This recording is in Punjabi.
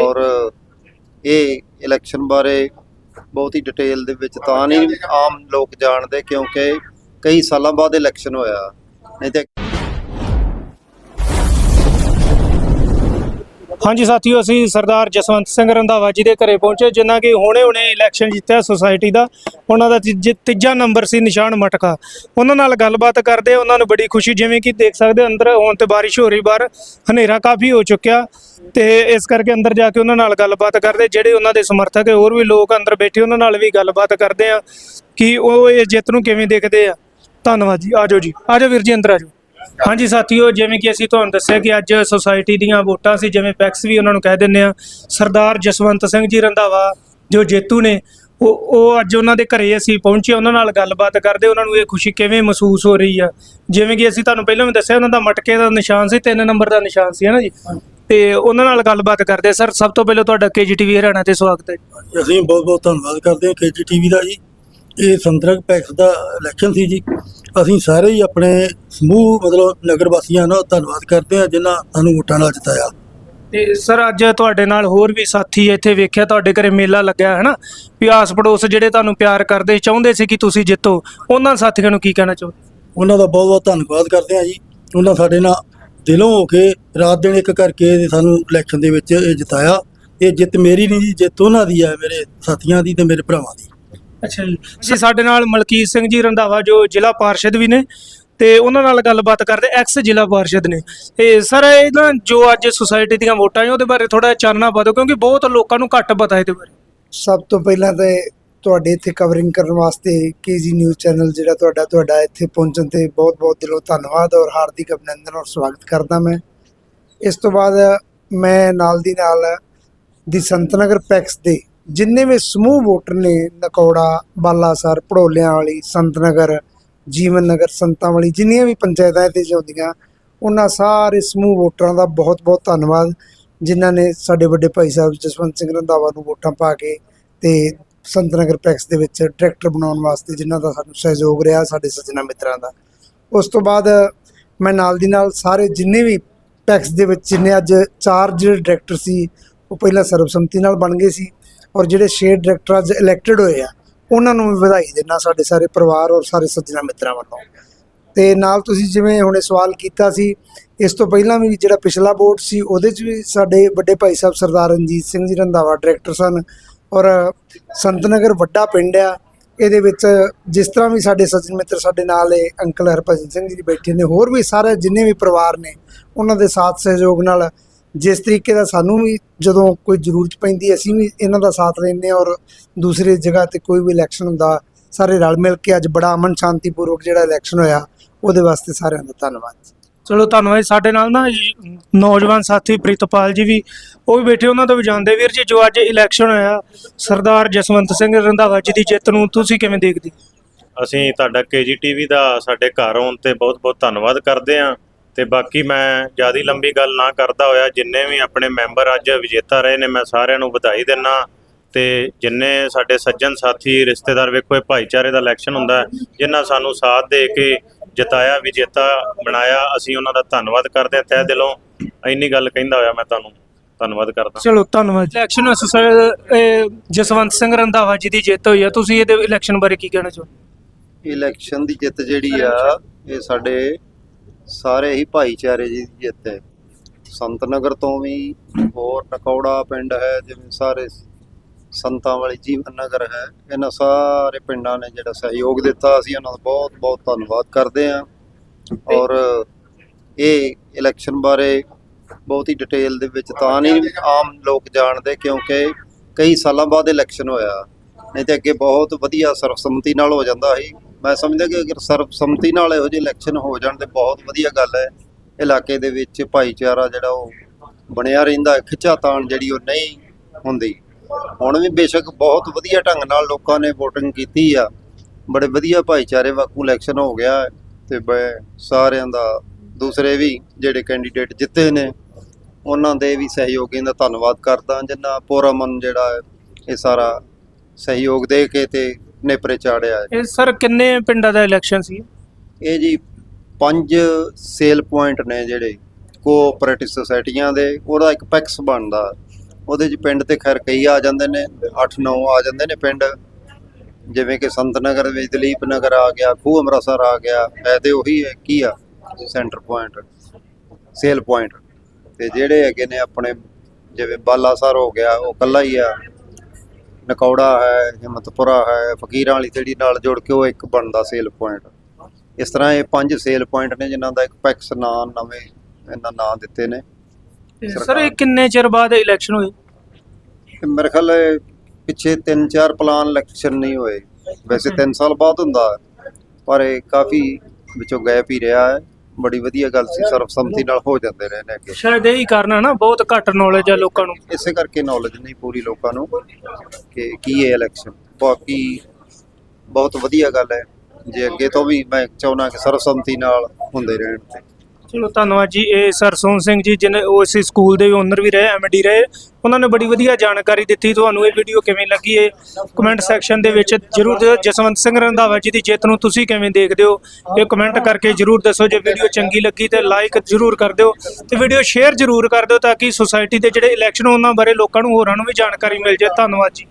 ਔਰ ਇਹ ਇਲੈਕਸ਼ਨ ਬਾਰੇ ਬਹੁਤ ਹੀ ਡਿਟੇਲ ਦੇ ਵਿੱਚ ਤਾਂ ਨਹੀਂ ਆਮ ਲੋਕ ਜਾਣਦੇ ਕਿਉਂਕਿ ਕਈ ਸਾਲਾਂ ਬਾਅਦ ਇਲੈਕਸ਼ਨ ਹੋਇਆ। ਨਹੀਂ ਤੇ ਹਾਂਜੀ ਸਾਥੀਓ, ਅਸੀਂ ਸਰਦਾਰ ਜਸਵੰਤ ਸਿੰਘ ਰੰਧਾਵਾ ਜੀ ਦੇ ਘਰੇ ਪਹੁੰਚੇ ਜਿਨ੍ਹਾਂ ਕਿ ਹੁਣੇ-ਹੁਣੇ ਇਲੈਕਸ਼ਨ ਜਿੱਤਿਆ ਸੁਸਾਇਟੀ ਦਾ। ਉਹਨਾਂ ਦਾ ਤੀਜ- ਤੀਜਾ ਨੰਬਰ ਸੀ ਨਿਸ਼ਾਨ ਮਟਕਾ। ਉਹਨਾਂ ਨਾਲ ਗੱਲਬਾਤ ਕਰਦੇ, ਉਹਨਾਂ ਨੂੰ ਬੜੀ ਖੁਸ਼ੀ, ਜਿਵੇਂ ਕਿ ਦੇਖ ਸਕਦੇ ਹੋ, ਅੰਦਰ ਹੁਣ ਤੇ ਬਾਰਿਸ਼ ਹੋ ਰਹੀ, ਬਾਹਰ ਹਨੇਰਾ ਕਾਫੀ ਹੋ ਚੁੱਕਿਆ। ਤੇ ਇਸ ਕਰਕੇ ਅੰਦਰ ਜਾ ਕੇ ਉਹਨਾਂ ਨਾਲ ਗੱਲਬਾਤ ਕਰਦੇ, ਜਿਹੜੇ ਉਹਨਾਂ ਦੇ ਸਮਰਥਕ ਹੈ, ਹੋਰ ਵੀ ਲੋਕ ਅੰਦਰ ਬੈਠੇ, ਉਹਨਾਂ ਨਾਲ ਵੀ ਗੱਲਬਾਤ ਕਰਦੇ ਆ ਕਿ ਉਹ ਇਹ ਜਿੱਤ ਨੂੰ ਕਿਵੇਂ ਦੇਖਦੇ ਆ। ਧੰਨਵਾਦ ਜੀ। ਆਜੋ ਜੀ। ਆਜੋ ਵੀਰ ਜੀ, ਅੰਦਰ ਆਜੋ ਹਾਂਜੀ ਸਾਥੀਓ, ਜਿਵੇਂ ਕਿ ਅਸੀਂ ਤੁਹਾਨੂੰ ਦੱਸਿਆ ਕਿ ਅੱਜ ਸੁਸਾਇਟੀ ਦੀਆਂ ਵੋਟਾਂ ਸੀ, ਜਿਵੇਂ ਪੈਕਸ ਵੀ ਉਹਨਾਂ ਨੂੰ ਕਹਿ ਦਿੰਦੇ ਆ ਸਰਦਾਰ ਜਸਵੰਤ ਸਿੰਘ ਜੀ ਰੰਧਾਵਾ, ਜੋ ਜੇਤੂ ਨੇ, ਉਹ ਉਹ ਅੱਜ ਉਹਨਾਂ ਦੇ ਘਰੇ ਅਸੀਂ ਪਹੁੰਚੇ, ਉਹਨਾਂ ਨਾਲ ਗੱਲਬਾਤ ਕਰਦੇ, ਉਹਨਾਂ ਨੂੰ ਇਹ ਖੁਸ਼ੀ ਕਿਵੇਂ ਮਹਿਸੂਸ ਹੋ ਰਹੀ ਆ? ਜਿਵੇਂ ਕਿ ਅਸੀਂ ਤੁਹਾਨੂੰ ਪਹਿਲਾਂ ਵੀ ਦੱਸਿਆ, ਉਹਨਾਂ ਦਾ ਮਟਕੇ ਦਾ ਨਿਸ਼ਾਨ ਸੀ 3 ਨੰਬਰ ਦਾ ਨਿਸ਼ਾਨ ਸੀ ਹੈ ਨਾ ਜੀ? ਤੇ ਉਹਨਾਂ ਨਾਲ ਗੱਲਬਾਤ ਕਰਦੇ ਸਰ, ਸਭ ਤੋਂ ਪਹਿਲਾਂ ਤੁਹਾਡਾ ਕੇਜੀਟੀਵੀ ਹਰਿਆਣਾ ਤੇ ਸਵਾਗਤ ਹੈ ਅਸੀਂ ਬਹੁਤ ਬਹੁਤ ਧੰਨਵਾਦ ਕਰਦੇ ਹਾਂ ਕੇਜੀਟੀਵੀ ਦਾ ਜੀ। ਇਹ ਸੰਤਰਕ ਪੈਕਸ ਦਾ ਇਲੈਕਸ਼ਨ ਸੀ ਜੀ। ਅਸੀਂ ਸਾਰੇ ਹੀ ਆਪਣੇ ਸਮੂਹ ਮਤਲਬ ਨਗਰ ਵਾਸੀਆਂ ਦਾ ਧੰਨਵਾਦ ਕਰਦੇ ਹਾਂ ਜਿਨ੍ਹਾਂ ਸਾਨੂੰ ਵੋਟਾਂ ਨਾਲ ਜਿਤਾਇਆ। ਤੇ ਸਰ ਅੱਜ ਤੁਹਾਡੇ ਨਾਲ ਹੋਰ ਵੀ ਸਾਥੀ ਇੱਥੇ ਵੇਖਿਆ ਤੁਹਾਡੇ ਘਰੇ ਮੇਲਾ ਲੱਗਿਆ ਹੈ ਨਾ ਵੀ ਆਸ ਪੜੋਸ ਜਿਹੜੇ ਤੁਹਾਨੂੰ ਪਿਆਰ ਕਰਦੇ ਚਾਹੁੰਦੇ ਸੀ ਕਿ ਤੁਸੀਂ ਜਿੱਤੋ ਉਹਨਾਂ ਸਾਥੀਆਂ ਨੂੰ ਕੀ ਕਹਿਣਾ ਚਾਹੁੰਦੇ ਉਹਨਾਂ ਦਾ ਬਹੁਤ ਬਹੁਤ ਧੰਨਵਾਦ ਕਰਦੇ ਹਾਂ ਜੀ। ਉਹਨਾਂ ਸਾਡੇ ਨਾਲ ਦਿਲੋਂ ਹੋ ਕੇ ਰਾਤ ਦਿਨ ਇੱਕ ਕਰਕੇ ਸਾਨੂੰ ਇਲੈਕਸ਼ਨ ਦੇ ਵਿੱਚ ਇਹ ਜਿਤਾਇਆ। ਇਹ ਜਿੱਤ ਮੇਰੀ ਨਹੀਂ ਜੀ ਜਿੱਤ ਉਹਨਾਂ ਦੀ ਹੈ ਮੇਰੇ ਸਾਥੀਆਂ ਦੀ ਤੇ ਮੇਰੇ ਭਰਾਵਾਂ ਦੀ। ਅੱਛਾ ਜੀ। ਜੀ, ਸਾਡੇ ਨਾਲ ਮਲਕੀਤ ਸਿੰਘ ਜੀ ਰੰਧਾਵਾ, ਜੋ ਜ਼ਿਲ੍ਹਾ ਪਾਰਸ਼ਦ ਵੀ ਨੇ, ਤੇ ਉਹਨਾਂ ਨਾਲ ਗੱਲਬਾਤ ਕਰਦੇ ਐਕਸ ਜ਼ਿਲ੍ਹਾ ਪਾਰਸ਼ਦ ਨੇ। ਤੇ ਸਰ, ਇਹ ਨਾ ਜੋ ਅੱਜ ਸੁਸਾਇਟੀ ਦੀਆਂ ਵੋਟਾਂ ਹੈ ਉਹਦੇ ਬਾਰੇ ਥੋੜਾ ਚਾਨਣਾ ਪਾ ਦਿਓ, ਕਿਉਂਕਿ ਬਹੁਤ ਲੋਕਾਂ ਨੂੰ ਘੱਟ ਪਤਾ ਇਹਦੇ ਬਾਰੇ। ਸਭ ਤੋਂ ਪਹਿਲਾਂ ਤੇ ਤੁਹਾਡੇ ਇੱਥੇ ਕਵਰਿੰਗ ਕਰਨ ਵਾਸਤੇ ਕੇਜੀ ਨਿਊਜ਼ ਚੈਨਲ ਜਿਹੜਾ ਤੁਹਾਡਾ ਤੁਹਾਡਾ ਇੱਥੇ ਪਹੁੰਚਣ ਤੇ ਬਹੁਤ-ਬਹੁਤ ਦਿਲੋਂ ਧੰਨਵਾਦ ਔਰ ਹਾਰਦਿਕ ਅਭਿਨੰਦਨ ਔਰ ਸਵਾਗਤ ਕਰਦਾ ਮੈਂ। ਇਸ ਤੋਂ ਬਾਅਦ ਮੈਂ ਨਾਲ ਦੀ ਨਾਲ ਦੀ ਸੰਤਨਗਰ ਪੈਕਸ ਦੇ ਜਿੰਨੇ ਵੀ ਸਮੂਹ ਵੋਟਰ ਨੇ, ਨਕੌੜਾ, ਬਾਲਾਸਰ ਪੜੋਲਿਆਂ ਵਾਲੀ, ਸੰਤਨਗਰ, ਜੀਵਨ ਨਗਰ, ਸੰਤਾਂ ਵਾਲੀ, ਜਿੰਨੀਆਂ ਵੀ ਪੰਚਾਇਤਾਂ ਤੇ ਜਾਂਦੀਆਂ ਉਹਨਾਂ ਸਾਰੇ ਸਮੂਹ ਵੋਟਰਾਂ ਦਾ ਬਹੁਤ-ਬਹੁਤ ਧੰਨਵਾਦ, ਜਿਨ੍ਹਾਂ ਨੇ ਸਾਡੇ ਵੱਡੇ ਭਾਈ ਸਾਹਿਬ ਜਸਵੰਤ ਸਿੰਘ ਰੰਧਾਵਾ ਨੂੰ ਵੋਟਾਂ ਪਾ ਕੇ ਤੇ ਸੰਤਨਗਰ ਪੈਕਸ ਦੇ ਵਿੱਚ ਡਾਇਰੈਕਟਰ ਬਣਾਉਣ ਵਾਸਤੇ ਜਿਨ੍ਹਾਂ ਦਾ ਸਾਨੂੰ ਸਹਿਯੋਗ ਰਿਹਾ, ਸਾਡੇ ਸੱਜਣਾ ਮਿੱਤਰਾਂ ਦਾ। ਉਸ ਤੋਂ ਬਾਅਦ ਮੈਂ ਨਾਲ ਦੀ ਨਾਲ ਸਾਰੇ ਜਿੰਨੇ ਵੀ ਪੈਕਸ ਦੇ ਵਿੱਚ ਜਿੰਨੇ ਅੱਜ ਚਾਰ ਜਿਹੜੇ ਡਾਇਰੈਕਟਰ ਸੀ, ਉਹ ਪਹਿਲਾਂ ਸਰਬਸੰਮਤੀ ਨਾਲ ਬਣ ਗਏ ਸੀ। ਔਰ ਜਿਹੜੇ ਛੇ ਡਾਇਰੈਕਟਰ ਅੱਜ ਇਲੈਕਟਡ ਹੋਏ ਆ, ਉਹਨਾਂ ਨੂੰ ਵੀ ਵਧਾਈ ਦੇਣਾ ਸਾਡੇ ਸਾਰੇ ਪਰਿਵਾਰ ਔਰ ਸਾਰੇ ਸੱਜਣਾ ਮਿੱਤਰਾਂ ਵੱਲੋਂ। ਤੇ ਨਾਲ ਤੁਸੀਂ ਜਿਵੇਂ ਹੁਣੇ ਸਵਾਲ ਕੀਤਾ ਸੀ, ਇਸ ਤੋਂ ਪਹਿਲਾਂ ਵੀ ਜਿਹੜਾ ਪਿਛਲਾ ਬੋਰਡ ਸੀ, ਉਹਦੇ 'ਚ ਵੀ ਸਾਡੇ ਵੱਡੇ ਭਾਈ ਸਾਹਿਬ ਸਰਦਾਰ ਰਣਜੀਤ ਸਿੰਘ ਜੀ ਰੰਧਾਵਾ ਡਾਇਰੈਕਟਰ ਸਨ ਔਰ ਸੰਤਨਗਰ ਵੱਡਾ ਪਿੰਡ ਆ, ਇਹਦੇ ਵਿੱਚ ਜਿਸ ਤਰ੍ਹਾਂ ਵੀ ਸਾਡੇ ਸੱਜਣ ਮਿੱਤਰ ਸਾਡੇ ਨਾਲ ਇਹ ਅੰਕਲ ਹਰਭਜਨ ਸਿੰਘ ਜੀ ਬੈਠੇ ਨੇ, ਹੋਰ ਵੀ ਸਾਰੇ ਜਿੰਨੇ ਵੀ ਪਰਿਵਾਰ ਨੇ, ਉਹਨਾਂ ਦੇ ਸਾਥ ਸਹਿਯੋਗ ਨਾਲ ਜਿਸ ਤਰੀਕੇ ਦਾ ਸਾਨੂੰ ਵੀ ਜਦੋਂ ਕੋਈ ਜ਼ਰੂਰਤ ਪੈਂਦੀ ਅਸੀਂ ਵੀ ਇਹਨਾਂ ਦਾ ਸਾਥ ਲੈਂਦੇ ਹਾਂ ਔਰ ਦੂਸਰੀ ਜਗ੍ਹਾ ਤੇ ਕੋਈ ਵੀ ਇਲੈਕਸ਼ਨ ਹੁੰਦਾ ਸਾਰੇ ਰਲ ਮਿਲ ਕੇ ਅੱਜ ਬੜਾ ਅਮਨ ਸ਼ਾਂਤੀਪੂਰਵਕ ਜਿਹੜਾ ਇਲੈਕਸ਼ਨ ਹੋਇਆ ਉਹਦੇ ਵਾਸਤੇ ਸਾਰਿਆਂ ਦਾ ਧੰਨਵਾਦ। ਚਲੋ ਧੰਨਵਾਦ। ਸਾਡੇ ਨਾਲ ਨਾ ਨੌਜਵਾਨ ਸਾਥੀ ਪ੍ਰੀਤਪਾਲ ਜੀ ਵੀ ਉਹ ਵੀ ਬੈਠੇ ਉਹਨਾਂ ਤੋਂ ਵੀ ਜਾਣਦੇ ਵੀਰ ਜੀ ਜੋ ਅੱਜ ਇਲੈਕਸ਼ਨ ਹੋਇਆ ਸਰਦਾਰ ਜਸਵੰਤ ਸਿੰਘ ਰੰਧਾਵਾ ਜੀ ਦੀ ਜਿੱਤ ਨੂੰ ਤੁਸੀਂ ਕਿਵੇਂ ਦੇਖਦੇ? ਅਸੀਂ ਤੁਹਾਡਾ ਕੇਜੀਟੀਵੀ ਦਾ ਸਾਡੇ ਘਰ ਆਉਣ ਤੇ ਬਹੁਤ-ਬਹੁਤ ਧੰਨਵਾਦ ਕਰਦੇ ਹਾਂ। ਤੇ ਬਾਕੀ ਮੈਂ ਜਿਆਦੀ ਲੰਬੀ ਗੱਲ ਨਾ ਕਰਦਾ ਹੋਇਆ ਜਿੰਨੇ ਵੀ ਆਪਣੇ ਮੈਂਬਰ ਅੱਜ ਵਿਜੇਤਾ ਰਹੇ ਨੇ ਮੈਂ ਸਾਰਿਆਂ ਨੂੰ ਵਧਾਈ ਦਿੰਨਾ। ਤੇ ਜਿੰਨੇ ਸਾਡੇ ਸੱਜਣ ਸਾਥੀ ਰਿਸ਼ਤੇਦਾਰ ਵੇਖੋ ਇਹ ਭਾਈਚਾਰੇ ਦਾ ਇਲੈਕਸ਼ਨ ਹੁੰਦਾ ਹੈ, ਜਿਨ੍ਹਾਂ ਸਾਨੂੰ ਸਾਥ ਦੇ ਕੇ ਜਿਤਾਇਆ ਵਿਜੇਤਾ ਬਣਾਇਆ ਅਸੀਂ ਉਹਨਾਂ ਦਾ ਧੰਨਵਾਦ ਕਰਦੇ ਹਾਂ ਤਹਿ ਦਿਲੋਂ। ਇੰਨੀ ਗੱਲ ਕਹਿੰਦਾ ਹੋਇਆ ਮੈਂ ਤੁਹਾਨੂੰ। ਧੰਨਵਾਦ ਕਰਦਾ। ਚਲੋ ਧੰਨਵਾਦ। ਇਲੈਕਸ਼ਨ ਜਸਵੰਤ ਸਿੰਘ ਰੰਧਾਵਾ ਜੀ ਦੀ ਜਿੱਤ ਹੋਈ ਆ ਤੁਸੀਂ ਇਹਦੇ ਇਲੈਕਸ਼ਨ ਬਾਰੇ ਕੀ ਕਹਿਣਾ ਚਾਹੋ ਇਲੈਕਸ਼ਨ ਦੀ ਜਿੱਤ ਜਿਹੜੀ ਆ ਇਹ ਸਾਡੇ ਸਾਰੇ ਹੀ ਭਾਈਚਾਰੇ ਦੀ ਜਿੱਤ ਹੈ। ਸੰਤਨਗਰ ਤੋਂ ਵੀ ਹੋਰ ਨਕੌੜਾ ਪਿੰਡ ਹੈ ਜਿਵੇਂ ਸਾਰੇ ਸੰਤਾਂ ਵਾਲੀ ਜੀਵਨ ਨਗਰ ਹੈ ਇਹਨਾਂ ਸਾਰੇ ਪਿੰਡਾਂ ਨੇ ਜਿਹੜਾ ਸਹਿਯੋਗ ਦਿੱਤਾ ਅਸੀਂ ਉਹਨਾਂ ਦਾ ਬਹੁਤ ਬਹੁਤ ਧੰਨਵਾਦ ਕਰਦੇ ਹਾਂ। ਔਰ ਇਹ ਇਲੈਕਸ਼ਨ ਬਾਰੇ ਬਹੁਤ ਹੀ ਡਿਟੇਲ ਦੇ ਵਿੱਚ ਤਾਂ ਨਹੀਂ ਆਮ ਲੋਕ ਜਾਣਦੇ ਕਿਉਂਕਿ ਕਈ ਸਾਲਾਂ ਬਾਅਦ ਇਲੈਕਸ਼ਨ ਹੋਇਆ। ਨਹੀਂ ਤੇ ਅੱਗੇ ਬਹੁਤ ਵਧੀਆ ਸਰਬਸੰਮਤੀ ਨਾਲ ਹੋ ਜਾਂਦਾ ਸੀ। ਮੈਂ ਸਮਝਦਾ ਕਿ ਅਗਰ ਸਰਬਸੰਮਤੀ ਨਾਲ ਇਹੋ ਜਿਹੇ ਇਲੈਕਸ਼ਨ ਹੋ ਜਾਣ ਤੇ ਬਹੁਤ ਵਧੀਆ ਗੱਲ ਹੈ। ਇਲਾਕੇ ਦੇ ਵਿੱਚ ਭਾਈਚਾਰਾ ਜਿਹੜਾ ਉਹ ਬਣਿਆ ਰਹਿੰਦਾ ਖਿੱਚਾ ਤਾਣ ਜਿਹੜੀ ਉਹ ਨਹੀਂ ਹੁੰਦੀ। ਹੁਣ ਵੀ ਬੇਸ਼ੱਕ ਬਹੁਤ ਵਧੀਆ ਢੰਗ ਨਾਲ ਲੋਕਾਂ ਨੇ VOTING ਕੀਤੀ ਆ। ਬੜੇ ਵਧੀਆ ਭਾਈਚਾਰੇ ਵਾਕੂ ਇਲੈਕਸ਼ਨ ਹੋ ਗਿਆ ਹੈ ਤੇ ਮੈਂ ਸਾਰਿਆਂ ਦਾ ਦੂਸਰੇ ਵੀ ਜਿਹੜੇ ਕੈਂਡੀਡੇਟ ਜਿੱਤੇ ਨੇ, ਉਹਨਾਂ ਦੇ ਵੀ ਸਹਿਯੋਗੀਆਂ ਦਾ ਧੰਨਵਾਦ ਕਰਦਾ ਜਿੰਨਾ ਪੂਰਾ ਮਨ ਜਿਹੜਾ ਹੈ, ਇਹ ਸਾਰਾ ਸਹਿਯੋਗ ਦੇ ਕੇ ਤੇ ਨੇਪਰੇ ਚਾੜਿਆ। ਹੈ ਇਹ ਸਰ ਕਿੰਨੇ ਪਿੰਡਾਂ ਦਾ ਇਲੈਕਸ਼ਨ ਸੀ? ਇਹ ਜੀ ਪੰਜ ਸੇਲ ਪੁਆਇੰਟ ਨੇ ਜਿਹੜੇ ਕੋਆਪਰੇਟਿਵ ਸੁਸਾਇਟੀਆਂ ਦੇ ਉਹਦਾ ਇੱਕ ਪੈਕਸ ਬਣਦਾ। ਉਹਦੇ 'ਚ ਪਿੰਡ ਤੇ ਖੈਰ ਕਈ ਆ ਜਾਂਦੇ ਨੇ 8-9 ਆ ਜਾਂਦੇ ਨੇ ਪਿੰਡ। ਜਿਵੇਂ ਕਿ ਸੰਤ ਨਗਰ ਵਿੱਚ ਦਲੀਪ ਨਗਰ ਆ ਗਿਆ ਖੂਹ ਅੰਮ੍ਰਿਤਸਰ ਆ ਗਿਆ ਹੈ ਤੇ ਉਹੀ ਹੈ ਕੀ ਆ ਸੈਂਟਰ ਪੁਆਇੰਟ ਸੇਲ ਪੁਆਇੰਟ ਤੇ ਜਿਹੜੇ ਹੈਗੇ ਨੇ ਆਪਣੇ ਜਿਵੇਂ ਬਾਲਾਸਰ ਹੋ ਗਿਆ ਉਹ ਕੱਲਾ ਹੀ ਆ। ਨਕੌੜਾ ਹੈ ਹਿੰਮਤਪੁਰਾ ਹੈ ਫਕੀਰਾਂ ਵਾਲੀ ਜਿਹੜੀ ਨਾਲ ਜੁੜ ਕੇ ਉਹ ਇੱਕ ਬਣਦਾ ਸੇਲ ਪੁਆਇੰਟ ਇਸ ਤਰ੍ਹਾਂ ਇਹ ਪੰਜ ਸੇਲ ਪੁਆਇੰਟ ਨੇ ਜਿਨ੍ਹਾਂ ਦਾ ਇੱਕ ਪੈਕਸ ਨਾਂ ਨਵੇਂ ਇਹਨਾਂ ਨਾਂ ਦਿੱਤੇ ਨੇ। ਸਰ ਇਹ ਕਿੰਨੇ ਚਿਰ ਬਾਅਦ ਇਲੈਕਸ਼ਨ ਹੋਈ? ਮੇਰੇ ਖਿਆਲ ਪਿੱਛੇ 3-4 ਪਲਾਨ ਇਲੈਕਸ਼ਨ ਨਹੀਂ ਹੋਏ। ਵੈਸੇ 3 ਸਾਲ ਬਾਅਦ ਹੁੰਦਾ ਪਰ ਇਹ ਕਾਫੀ ਵਿੱਚੋਂ ਗੈਪ ਹੀ ਰਿਹਾ ਹੈ। ਬੜੀ ਵਧੀਆ ਗੱਲ ਸੀ ਸਰਬਸੰਮਤੀ ਨਾਲ ਹੋ ਜਾਂਦੇ ਰਹੇ ਨੇ ਅੱਗੇ। ਸ਼ਾਇਦ ਇਹੀ ਕਾਰਨ ਹੈ ਨਾ ਬਹੁਤ ਘੱਟ ਨੌਲੇਜ ਹੈ ਲੋਕਾਂ ਨੂੰ। ਇਸੇ ਕਰਕੇ ਨੌਲੇਜ ਨਹੀਂ ਪੂਰੀ ਲੋਕਾਂ ਨੂੰ ਕਿ ਕੀ ਹੈ ਇਲੈਕਸ਼ਨ ਬਾਕੀ ਬਹੁਤ ਵਧੀਆ ਗੱਲ ਹੈ। ਜੇ ਅੱਗੇ ਤੋਂ ਵੀ ਮੈਂ ਚਾਹੁੰਦਾ ਕਿ ਸਰਬਸੰਮਤੀ ਨਾਲ ਹੁੰਦੇ ਰਹਿਣ। ਤੇ ਚਲੋ ਧੰਨਵਾਦ ਜੀ। ਇਹ ਸਰਸੋਨ ਸਿੰਘ ਜੀ ਜਿਹਨੇ ਉਹ ਇਸ ਸਕੂਲ ਦੇ ਓਨਰ ਵੀ ਰਹੇ ਐਮਡੀ ਰਹੇ। ਉਹਨਾਂ ਨੇ ਬੜੀ ਵਧੀਆ ਜਾਣਕਾਰੀ ਦਿੱਤੀ। ਤੁਹਾਨੂੰ ਇਹ ਵੀਡੀਓ ਕਿਵੇਂ ਲੱਗੀ ਹੈ ਕਮੈਂਟ ਸੈਕਸ਼ਨ ਦੇ ਵਿੱਚ ਜਰੂਰ ਜਸਵੰਤ ਸਿੰਘ ਰੰਧਾਵਾ ਜੀ ਦੀ ਜਿੱਤ ਨੂੰ ਤੁਸੀਂ ਕਿਵੇਂ ਦੇਖਦੇ ਹੋ? ਇਹ ਕਮੈਂਟ ਕਰਕੇ ਜਰੂਰ ਦੱਸੋ। ਜੇ ਵੀਡੀਓ ਚੰਗੀ ਲੱਗੀ ਤੇ ਲਾਈਕ ਜਰੂਰ ਕਰ ਦਿਓ ਤੇ ਵੀਡੀਓ ਸ਼ੇਅਰ ਜਰੂਰ ਕਰ ਦਿਓ ਤਾਂ ਕਿ ਸੁਸਾਇਟੀ ਦੇ ਜਿਹੜੇ ਇਲੈਕਸ਼ਨ ਉਹਨਾਂ ਬਾਰੇ ਲੋਕਾਂ ਨੂੰ ਹੋਰਾਂ ਨੂੰ ਵੀ ਜਾਣਕਾਰੀ ਮਿਲ ਜਾਏ। ਧੰਨਵਾਦ ਜੀ।